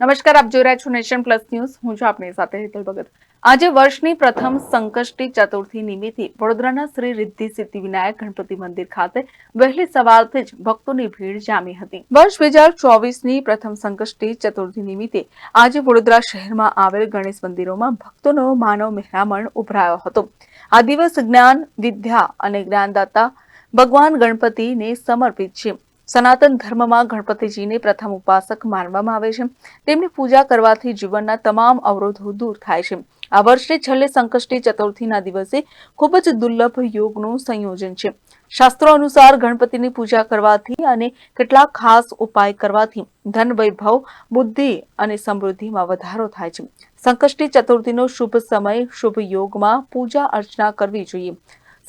નમસ્કાર, આપ જોઈ રહ્યા છો નેશન પ્લસ ન્યૂઝ. હું છું આપની સાથે હેતલ ભગત. આજે વર્ષની પ્રથમ સંકષ્ટી ચતુર્થી નિમિત્તે વડોદરાના શ્રી રિદ્ધિ સિદ્ધિ વિનાયક ગણપતિ મંદિર ખાતે વહેલી સવારથી જ ભક્તોની ભીડ જામી હતી. વર્ષ બે હજાર ચોવીસની પ્રથમ સંકષ્ટી ચતુર્થી નિમિત્તે આજે વડોદરા શહેરમાં આવેલ ગણેશ મંદિરોમાં ભક્તોનો માનવ મહેરામણ ઉભરાયો હતો. આ દિવસ જ્ઞાન, વિદ્યા અને જ્ઞાનદાતા ભગવાન ગણપતિને સમર્પિત છે. સનાતન ધર્મમાં ગણપતિજીને પ્રથમ ઉપાસક માનવામાં આવે છે. તેમની પૂજા કરવાથી જીવનના તમામ અવરોધો દૂર થાય છે. આ વર્ષે છેલ્લે સંકષ્ટી ચતુર્થીના દિવસે ખૂબ જ દુર્લભ યોગનું સંયોજન છે. શાસ્ત્રો અનુસાર ગણપતિની પૂજા કરવાથી અને કેટલાક ખાસ ઉપાય કરવાથી ધન વૈભવ, બુદ્ધિ અને સમૃદ્ધિમાં વધારો થાય છે. સંકષ્ટી ચતુર્થીનો શુભ સમય, શુભ યોગમાં પૂજા અર્ચના કરવી જોઈએ.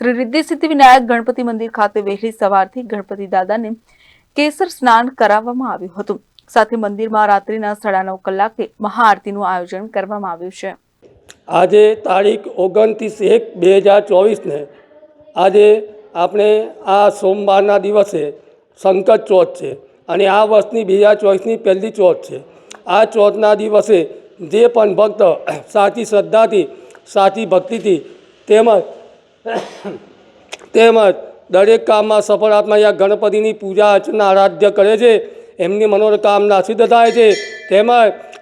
શ્રી રિદ્ધિ સિદ્ધિ વિનાયક ગણપતિ મંદિર ખાતે વહેલી સવારથી ગણપતિ દાદાને કેસર સ્નાન કરાવવામાં આવ્યું હતું. સાથે મંદિરમાં રાત્રિના સાડા નવ કલાકે મહાઆરતીનું આયોજન કરવામાં આવ્યું છે. આજે તારીખ ઓગણત્રીસ એક બે હજાર ચોવીસને આજે આપણે આ સોમવારના દિવસે સંકટ ચોથ છે અને આ વર્ષની બે હજાર ચોવીસની પહેલી ચોથ છે. આ ચોથના દિવસે જે પણ ભક્ત સાચી શ્રદ્ધાથી, સાચી ભક્તિથી તેમજ તેમજ દરેક કામમાં સફળાત્મા યા ગણપતિની પૂજા અર્ચના આરાધ્ય કરે છે, એમની મનોકામના સિદ્ધ થાય છે. તેમજ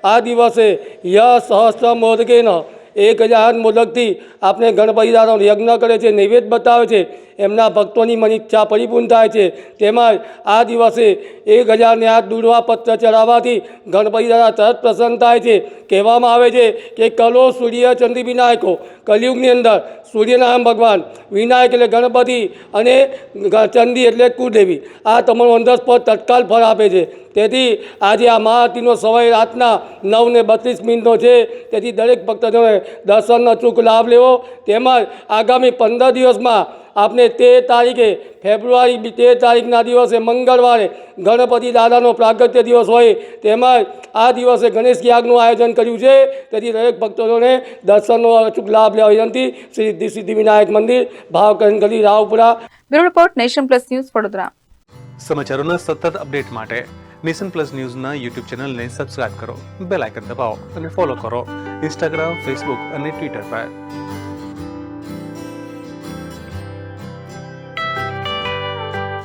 આ દિવસે ય સહસ્ત્ર મોદકેન, એક હજાર મોદકથી આપણે ગણપતિ દાદાનો યજ્ઞ કરે છે, નૈવેદ્ય બતાવે છે. એમના ભક્તોની મન ઈચ્છા પરિપૂર્ણ થાય છે. તેમજ આ દિવસે એક હજારને આઠ દૂરવા પત્ર ચડાવવાથી ગણપતિ દાદા તરત પ્રસન્ન થાય છે. કહેવામાં આવે છે કે કલો સૂર્ય ચંદ્ર વિનાયકો કલયુગની અંદર સૂર્યનારાયણ ભગવાન, વિનાયક એટલે ગણપતિ અને ચંદી એટલે કુદેવી આ તમારો પર તત્કાલ ફળ આપે છે. તેથી આજે આ મહાઆરતીનો સમય રાતના નવ ને બત્રીસ મિનિટનો છે. તેથી દરેક ભક્તજનોએ દર્શનનો અચૂક લાભ લેવો. તેમજ આગામી પંદર દિવસમાં આપણે તેર તારીખે ફેબ્રુઆરી બી- તેર તારીખના દિવસે મંગળવારે ગણપતિ દાદાનો પ્રાગત્ય દિવસ હોય તેમાં આ દિવસે ગણેશ યાગનું આયોજન કર્યું છે. તેથી દરેક ભક્તોને દર્શનનો અચૂક લાભ લેવા વિનંતી. શ્રી સિદ્ધિ સિદ્ધિ વિનાયક મંદિર ભાવકરણ ગલી Raopura. Bureau report Nation Plus News Vadodara. સમાચારોના સતત અપડેટ માટે નેશન પ્લસ ન્યૂઝના યુટ્યુબ ચેનલને સબસ્ક્રાઇબ કરો બેલ આઇકન દબાવો અને ફોલો કરો. ઇન્સ્ટાગ્રામ ફેસબુક અને ટ્વિટર પર.